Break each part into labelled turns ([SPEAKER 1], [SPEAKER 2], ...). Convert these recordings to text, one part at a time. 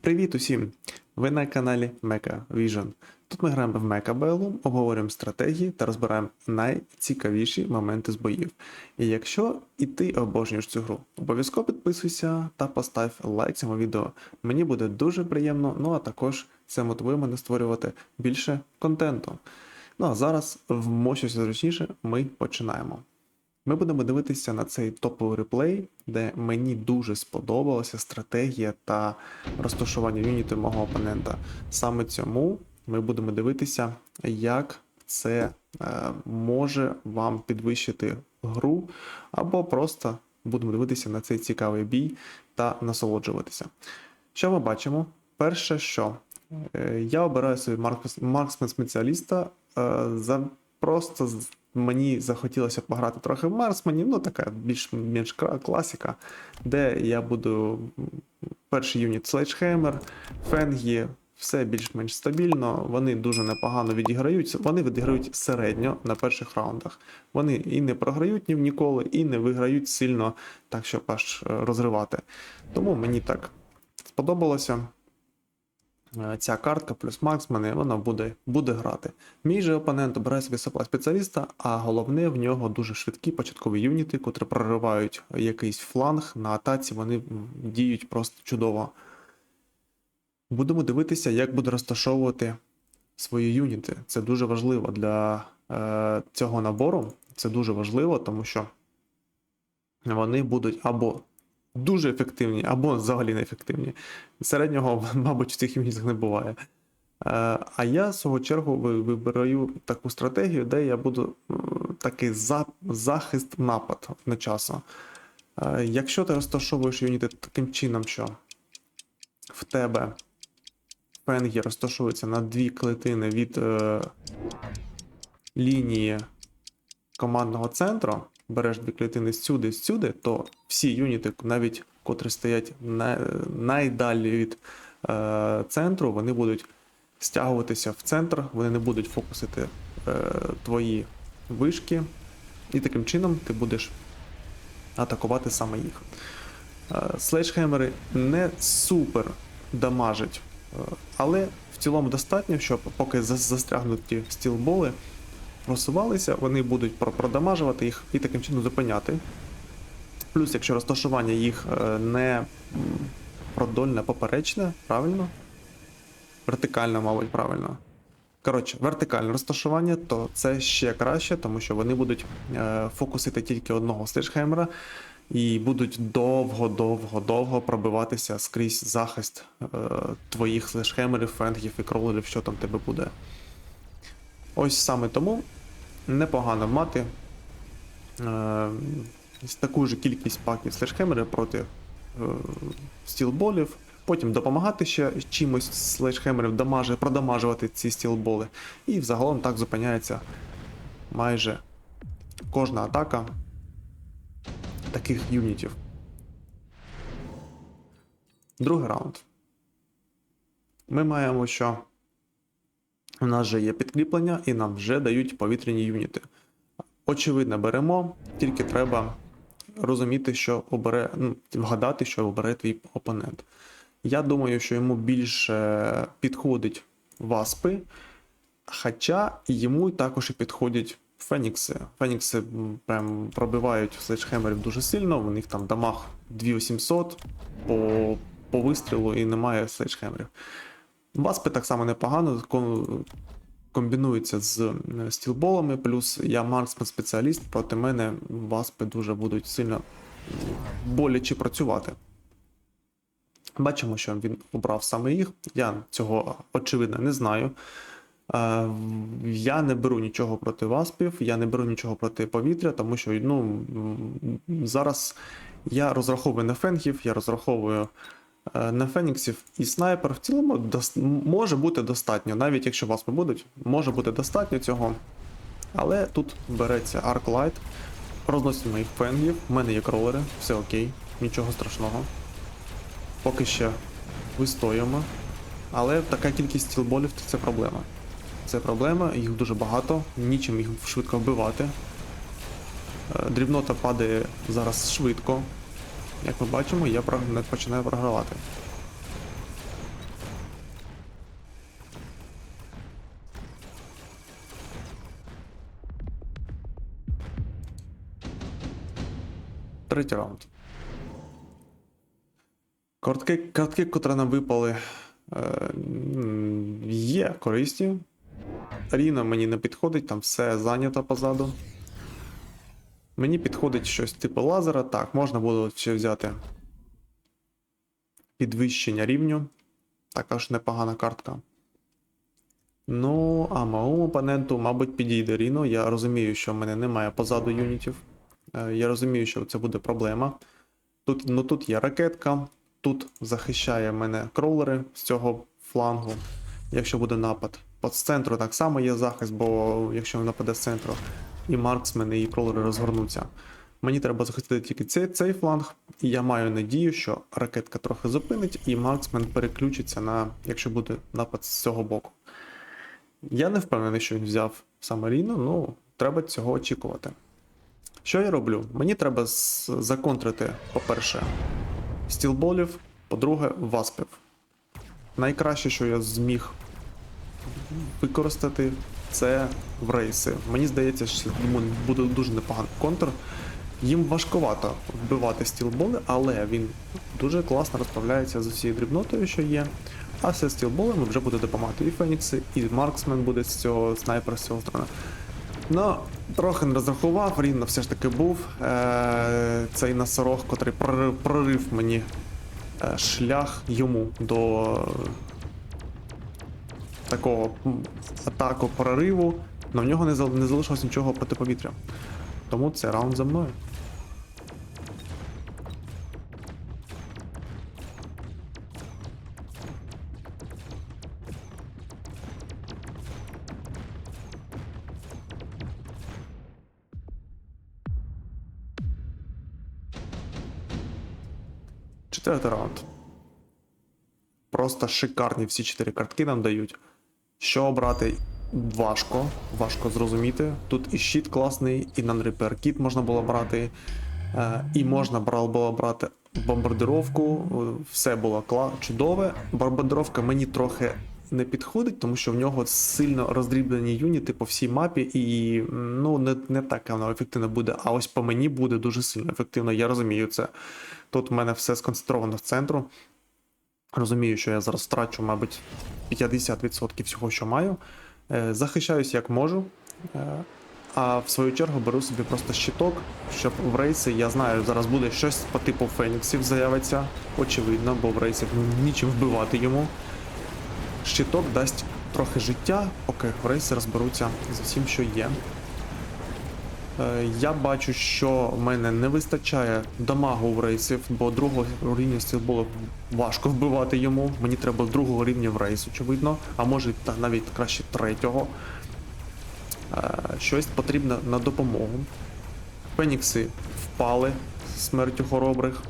[SPEAKER 1] Привіт усім! Ви на каналі Mecha Vision. Тут ми граємо в Mecha BLU, обговорюємо стратегії та розбираємо найцікавіші моменти з боїв. І якщо і ти обожнюєш цю гру, обов'язково підписуйся та постав лайк цьому відео. Мені буде дуже приємно, ну а також це мотивує мене створювати більше контенту. Ну а зараз, вмощуся зручніше, ми починаємо. Ми будемо дивитися на цей топовий реплей, де мені дуже сподобалася стратегія та розташування юніту мого опонента. Саме цьому ми будемо дивитися, як це е, може вам підвищити гру, або просто будемо дивитися на цей цікавий бій та насолоджуватися. Що ми бачимо? Перше, що е, я обираю собі марксмен спеціаліста е, за просто мені захотілося пограти трохи в марксмені, ну така більш-менш класика, де я буду перший юніт Sledgehammer, Фенгі, все більш-менш стабільно. Вони дуже непогано відіграють. Вони відіграють середньо на перших раундах. Вони і не програють ні ніколи, і не виграють сильно, так щоб аж е, розривати. Тому мені так сподобалося. Е, Ця картка плюс Максмани, вона буде, буде грати. Мій же опонент обирає собі спеціаліста, а головне в нього дуже швидкі початкові юніти, котрі проривають якийсь фланг на атаці, вони діють просто чудово. Будемо дивитися, як буде розташовувати свої юніти. Це дуже важливо для е, цього набору. Це дуже важливо, тому що вони будуть або дуже ефективні, або взагалі неефективні. Середнього, мабуть, в цих юнітах не буває. Е, А я, в свого чергу, ви- вибираю таку стратегію, де я буду такий за- захист напад одночасно. Е, Якщо ти розташовуєш юніти таким чином, що в тебе пенгі розташуються на дві клетини від е, лінії командного центру, береш дві клітини сюди, сюди, то всі юніти, навіть котрі стоять на, найдалі від е, центру, вони будуть стягуватися в центр, вони не будуть фокусити е, твої вишки, і таким чином ти будеш атакувати саме їх. Е, Слейджхемери не супер дамажать, е, але в цілому достатньо, щоб поки застрягнуті стілболи просувалися, вони будуть продамажувати їх і таким чином зупиняти. Плюс, якщо розташування їх е, не продольне, поперечне, правильно? Вертикальне, мабуть, правильно. Коротше, вертикальне розташування, то це ще краще, тому що вони будуть е, фокусити тільки одного сліджхемера і будуть довго-довго-довго пробиватися скрізь захист е, твоїх слешхемерів, фенгів і кролерів, що там тебе буде. Ось саме тому непогано мати е, таку ж кількість паків слешхемери проти е, стілболів. Потім допомагати ще чимось слешхемерів дамажи, продамажувати ці стілболи. І взагалом так зупиняється майже кожна атака таких юнітів. Другий раунд. Ми маємо, що у нас вже є підкріплення, і нам вже дають повітряні юніти. Очевидно, беремо, тільки треба розуміти, що обере, ну, вгадати, що обере твій опонент. Я думаю, що йому більше підходить васпи, хоча йому також і підходять фенікси. Фенікси прям пробивають следжхемерів дуже сильно, у них там дамаг 2800 по, по вистрілу і немає следжхемерів. Васпи так само непогано ком- комбінуються з е, стілболами, плюс я марксмен спеціаліст, проти мене васпи дуже будуть сильно боляче працювати. Бачимо, що він обрав саме їх. Я цього очевидно не знаю. Е, Я не беру нічого проти васпів, я не беру нічого проти повітря, тому що ну, зараз я розраховую на фенгів, я розраховую на феніксів і снайпер в цілому дос- може бути достатньо, навіть якщо васпи будуть, може бути достатньо цього. Але тут береться Arclight, розносить моїх фенгів, в мене є кролери, все окей, нічого страшного. Поки ще вистоїмо. Але така кількість стілболів це проблема. Це проблема, їх дуже багато, нічим їх швидко вбивати. Е, Дрібнота падає зараз швидко. Як ми бачимо, я не починаю програвати. Третій раунд. Картки, картки, котрі нам випали, е, є корисні. Ріна мені не підходить, там все зайнято позаду. Мені підходить щось типу лазера. Так, можна було ще взяти підвищення рівню. Також непогана картка. Ну, а моєму опоненту, мабуть, підійде Ріно. Я розумію, що в мене немає позаду юнітів. Е, Я розумію, що це буде проблема. Тут, ну, тут є ракетка, тут захищає мене кролери з цього флангу, якщо буде напад. По центру так само є захист, бо якщо він нападе з центру, і марксмени, і кролери розгорнуться. Мені треба захистити тільки цей, цей фланг, і я маю надію, що ракетка трохи зупинить, і марксмен переключиться на, якщо буде напад з цього боку. Я не впевнений, що він взяв саме Ріну, ну треба цього очікувати. Що я роблю? Мені треба законтрити, по-перше, стілболів, по-друге, васпів. Найкраще, що я зміг використати, це в рейси. Мені здається, що йому буде дуже непоганий контр. Їм важкувато вбивати стілболи, але він дуже класно розправляється з усією дрібнотою, що є. А все стілболами вже буде допомагати і Фенікси, і Марксмен буде з цього снайпер з цього сторони. Ну, трохи не розрахував, рівно все ж таки був. Е- цей носорог, котрий прорив, мені е, шлях йому до такого атаку прориву, але в нього не, зал- не залишилось нічого проти повітря. Тому це раунд за мною. Четвертий раунд. Просто шикарні всі чотири картки нам дають. Що обрати важко, важко зрозуміти. Тут і щит класний, і нанрепер кіт можна було брати, е, і можна було брати бомбардировку. е, Все було чудове. Бомбардировка мені трохи не підходить, тому що в нього сильно роздріблені юніти по всій мапі, і ну не, не так воно ефективно буде. А ось по мені буде дуже сильно ефективно. Я розумію це. Тут в мене все сконцентровано з центру. Розумію, що я зараз втрачу, мабуть, 50% всього, що маю. Е, Захищаюсь як можу. Е, А в свою чергу беру собі просто щиток, щоб в рейси, я знаю, зараз буде щось по типу Феніксів заявиться. Очевидно, бо в рейсах нічим вбивати йому. Щиток дасть трохи життя, поки в рейси розберуться з усім, що є. Е, Я бачу, що в мене не вистачає дамагу в рейсів, бо другого рівня стілболу важко вбивати йому. Мені треба другого рівня в рейс, очевидно, а може та навіть краще третього. Е, Щось потрібно на допомогу. Фенікси впали смертю хоробрих.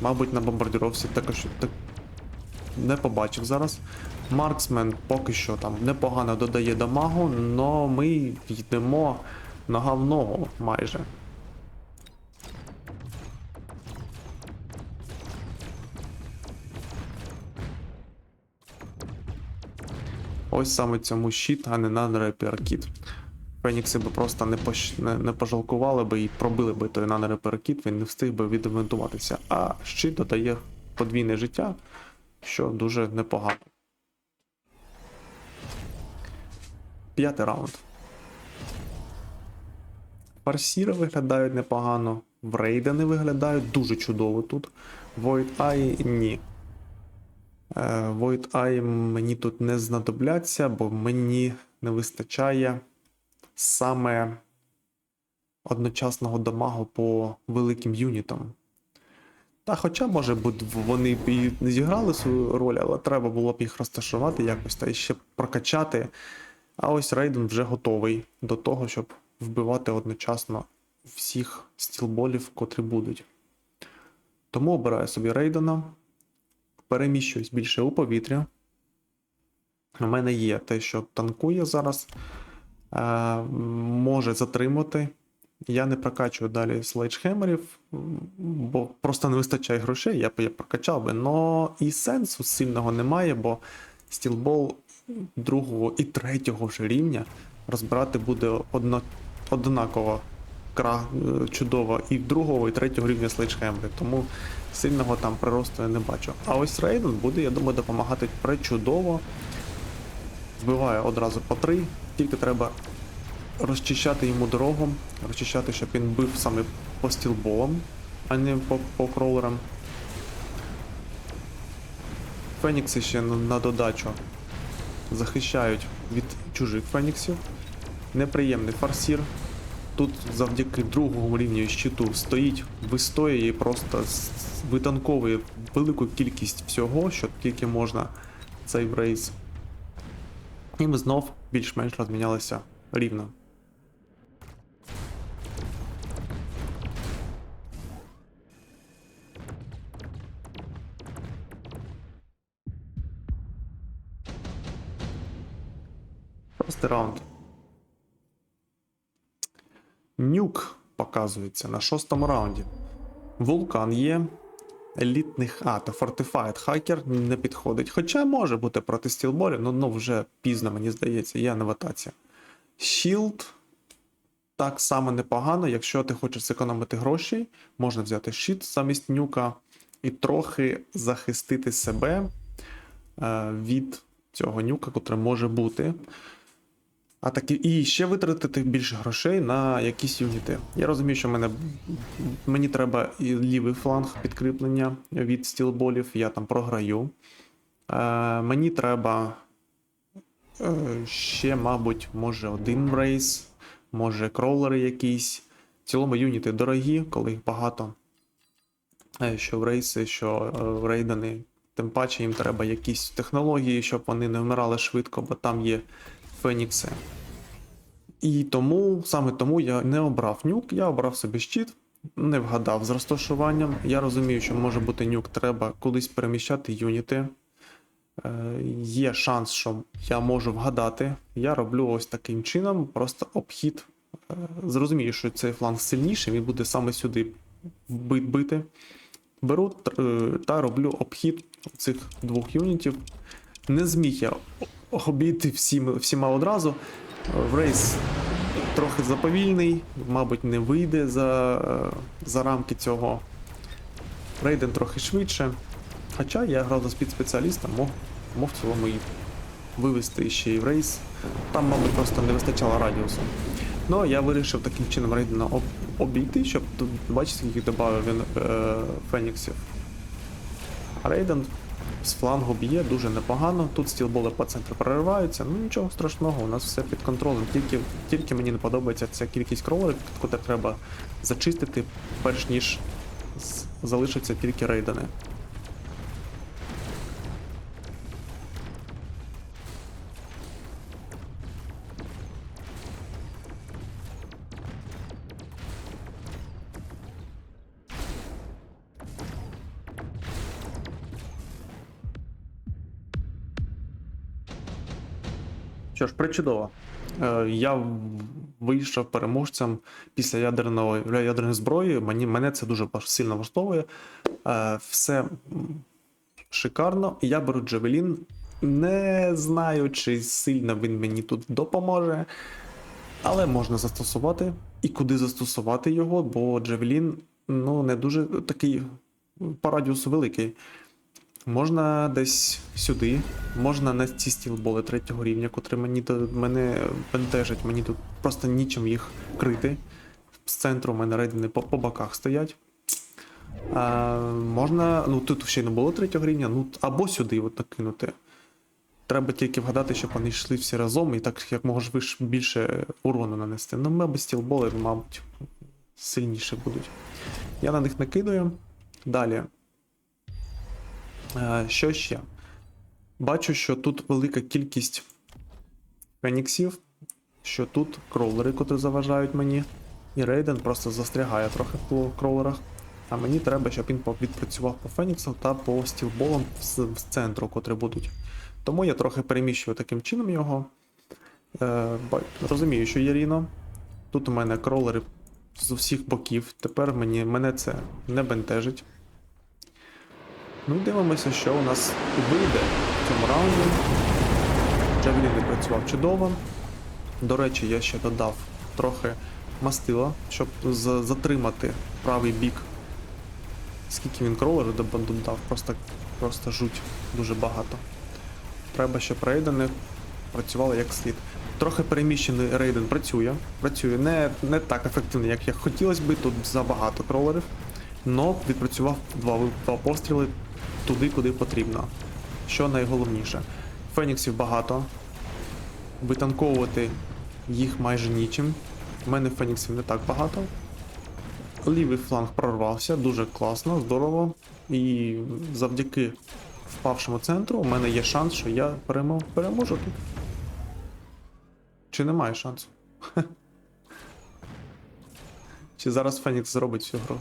[SPEAKER 1] Мабуть, на бомбардіровці також так не побачив зараз. Марксмен поки що там непогано додає дамагу, але ми йдемо нога в ногу майже. Ось саме цьому щит, а не на репер кіт. Фенікси би просто не, пош... не, не пожалкували би і пробили би той нанорепер кіт, він не встиг би відремонтуватися. А щит додає подвійне життя, що дуже непогано. П'ятий раунд. Фарсіри виглядають непогано, в рейдени виглядають дуже чудово тут. Void Eye ні. Е, Void Eye мені тут не знадобляться, бо мені не вистачає саме одночасного дамагу по великим юнітам. Та хоча, може вони б і не зіграли свою роль, але треба було б їх розташувати якось та ще прокачати. А ось Рейден вже готовий до того, щоб вбивати одночасно всіх стілболів, котрі будуть. Тому обираю собі Рейдена, переміщуюсь більше у повітря. У мене є те, що танкує зараз, е, може затримати Я не прокачую далі слейджхемерів, бо просто не вистачає грошей, я б я прокачав би. Но і сенсу сильного немає, бо стілбол другого і третього вже рівня розбирати буде одна, однаково кра, е, чудово і другого, і третього рівня слейджхемери. Тому сильного там приросту я не бачу. А ось Рейден буде, я думаю, допомагати пречудово. Вбиває одразу по три, тільки треба розчищати йому дорогу, розчищати, щоб він бив саме по стілболам, а не по, по кроулерам. Фенікси ще на додачу захищають від чужих феніксів. Неприємний фарсір. Тут завдяки другому рівню щиту стоїть, вистоює і просто витанковує велику кількість всього, що тільки можна цей брейс. І ми знов більш-менш розмінялися рівно. Простий раунд. Нюк показується на шостому раунді. Вулкан є. Елітних. А, то Fortified хакер не підходить. Хоча може бути проти стілболів, ну, ну вже пізно, мені здається, я не в атаці. Shield так само непогано. Якщо ти хочеш зекономити гроші, можна взяти щит замість нюка і трохи захистити себе е, від цього нюка, котрий може бути. А таки, і ще витратити більше грошей на якісь юніти. Я розумію, що мене, мені треба і лівий фланг підкріплення від стілболів, я там програю. Е, мені треба е, ще, мабуть, може один рейс, може кролери якісь. В цілому юніти дорогі, коли їх багато. Е, Що в рейси, що е, в рейдани. Тим паче їм треба якісь технології, щоб вони не вмирали швидко, бо там є Фенікси. І тому, саме тому я не обрав нюк, я обрав собі щит, не вгадав з розташуванням. Я розумію, що може бути нюк, треба кудись переміщати юніти. Е, є шанс, що я можу вгадати. Я роблю ось таким чином, просто обхід. Е, зрозумію, що цей фланг сильніший, він буде саме сюди би- бити. Беру е, та роблю обхід цих двох юнітів. Не зміг я обійти всім, всіма одразу. В рейс трохи заповільний, мабуть, не вийде за, е, за рамки цього. Рейден трохи швидше. Хоча я грав за спецспеціаліста, мог, мог в цілому і вивести ще й в рейс. Там, мабуть, просто не вистачало радіусу. Ну, я вирішив таким чином Рейдена об, обійти, щоб тут бачите, скільки додав він е, Феніксів. А Рейден з флангу б'є дуже непогано. Тут стілболи по центру прориваються. Ну нічого страшного, у нас все під контролем. Тільки, тільки мені не подобається ця кількість кролерів, яку треба зачистити, перш ніж залишаться тільки рейдени. Що ж, причудово. Е, Я вийшов переможцем після ядерного ядерної зброї. Мені, мене це дуже сильно влаштовує. Е, Все шикарно. Я беру Джавелін. Не знаю, чи сильно він мені тут допоможе. Але можна застосувати. І куди застосувати його, бо Джавелін ну, не дуже такий по радіусу великий. Можна десь сюди, можна на ці стілболи третього рівня, котрі мені мене бентежать, мені тут просто нічим їх крити. З центру у мене рейдини по, по боках стоять. А, можна, ну тут ще й не було третього рівня, ну або сюди от накинути. Треба тільки вгадати, щоб вони йшли всі разом і так як можеш виш більше урону нанести. Ну, мабуть, стілболи, мабуть, сильніше будуть. Я на них накидаю. Далі. Е, Що ще? Бачу, що тут велика кількість феніксів, що тут кроулери, котрі заважають мені. І Рейден просто застрягає трохи в кроулерах. А мені треба, щоб він відпрацював по Феніксу та по стілболам з, з центру, котрі будуть. Тому я трохи переміщую таким чином його. Е, розумію, що є Ріно. Тут у мене кролери з усіх боків. Тепер мені, мене це не бентежить. Ну, дивимося, що у нас вийде в цьому раунді. Джавелін не працював чудово. До речі, я ще додав трохи мастила, щоб затримати правий бік. Скільки він кролерів додав, просто, просто жуть дуже багато. Треба, щоб рейдени працювали як слід. Трохи переміщений рейден працює. Працює не, не так ефективно, як, як хотілося би, тут забагато кролерів. Но відпрацював два, два постріли туди, куди потрібно. Що найголовніше. Феніксів багато. Витанковувати їх майже нічим. У мене феніксів не так багато. Лівий фланг прорвався, дуже класно, здорово. І завдяки впавшому центру у мене є шанс, що я перемо... переможу тут. Чи немає шансу? Чи зараз Фенікс зробить всю гру?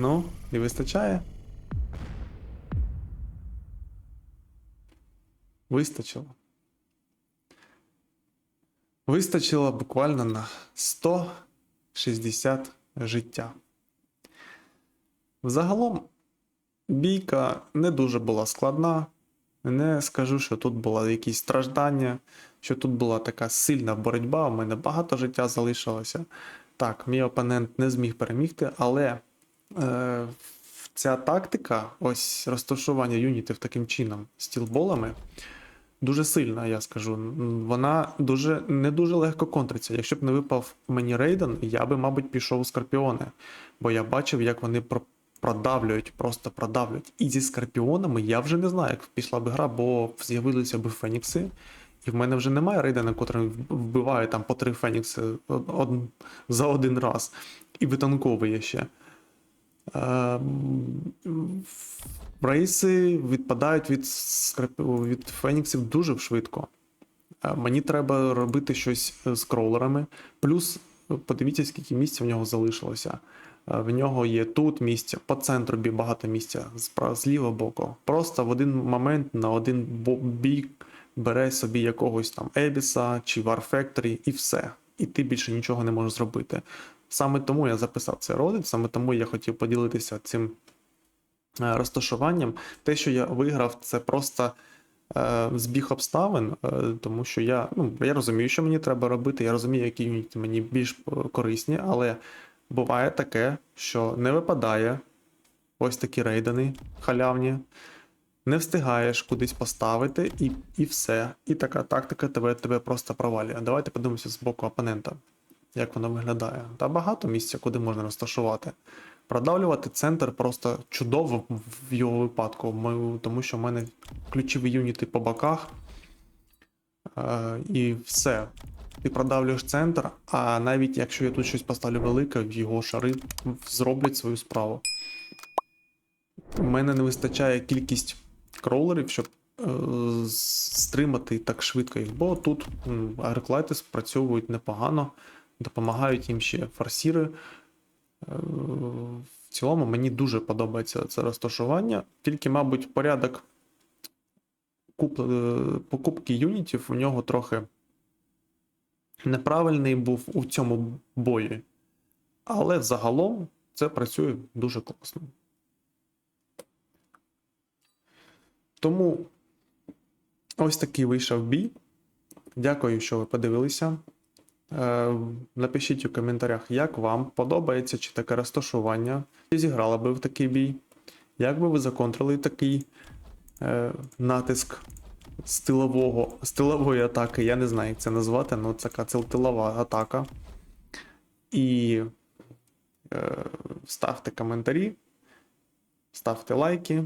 [SPEAKER 1] Ну, не вистачає? Вистачило. Вистачило буквально на 160 життя. Взагалом, бійка не дуже була складна. Не скажу, що тут були якісь страждання, що тут була така сильна боротьба, у мене багато життя залишилося. Так, мій опонент не зміг перемігти, але ця тактика, ось розташування юнітів таким чином, стілболами, дуже сильна, я скажу. Вона дуже не дуже легко контриться. Якщо б не випав мені рейден, я би, мабуть, пішов у скорпіони, бо я бачив, як вони про- продавлюють, просто продавлюють. І зі скорпіонами я вже не знаю, як пішла б гра, бо з'явилися б фенікси. І в мене вже немає рейдена, котрий вбиває там по три фенікси за один раз. І витанковує ще. Ем, Рейси відпадають від, від феніксів дуже швидко. Е, Мені треба робити щось з кроулерами. Плюс подивіться, скільки місця в нього залишилося. Е, В нього є тут місця, по центру багато місця, з лівого боку. Просто в один момент на один бік бере собі якогось там Ебіса чи War і все. І ти більше нічого не можеш зробити. Саме тому я записав цей ролик, саме тому я хотів поділитися цим е, розташуванням. Те, що я виграв, це просто е, збіг обставин, е, тому що я, ну, я розумію, що мені треба робити, я розумію, які юніти мені більш е, корисні, але буває таке, що не випадає ось такі рейдени халявні. Не встигаєш кудись поставити, і, і все. І така тактика тебе, тебе просто провалює. Давайте подивимося з боку опонента, як воно виглядає. Та багато місця, куди можна розташувати. Продавлювати центр просто чудово в його випадку, тому що в мене ключові юніти по боках. Е, і все. Ти продавлюєш центр, а навіть якщо я тут щось поставлю велике, його шари зроблять свою справу. У мене не вистачає кількість кроулерів, щоб е, стримати так швидко їх, бо тут м, агроклайти спрацьовують непогано, допомагають їм ще форсіри. Е, В цілому мені дуже подобається це розташування, тільки, мабуть, порядок куп... е, покупки юнітів у нього трохи неправильний був у цьому бої. Але загалом це працює дуже класно. Тому ось такий вийшов бій. Дякую, що ви подивилися. Е, Напишіть у коментарях, як вам подобається чи таке розташування. Чи зіграли би в такий бій? Як би ви законтрили такий е, натиск з тилового, з тилової атаки? Я не знаю, як це назвати, але така це тилова атака. І е, ставте коментарі, ставте лайки.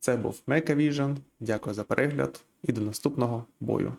[SPEAKER 1] Це був Mecha Дякую за перегляд і до наступного бою.